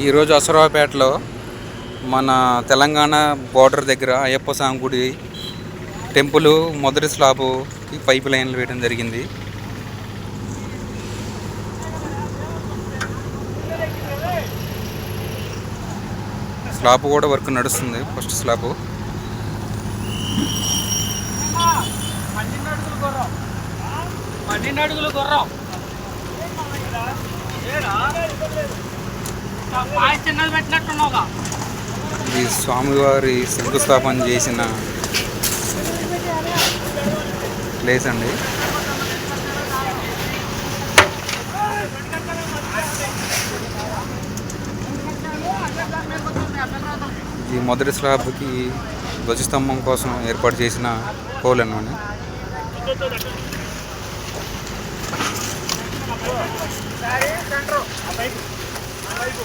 ఈరోజు అసరావుపేటలో మన తెలంగాణ బార్డర్ దగ్గర అయ్యప్ప స్వామి గుడి టెంపుల్ మొదటి స్లాబ్కి పైప్ లైన్లు వేయడం జరిగింది. స్లాబ్ కూడా వర్క్ నడుస్తుంది ఫస్ట్ స్లాబ్. పన్నెండు అడుగులు గుర్రం పన్నెండు అడుగులు గుర్రం పాయ చిన్నది పెట్టినట్టున్నావుగా ఈ స్వామివారి శంకుస్థాపన చేసిన ప్లేస్ అండి. ఈ మొదటి స్లాబ్కి ధ్వజస్తంభం కోసం ఏర్పాటు చేసిన హోల్ వైపు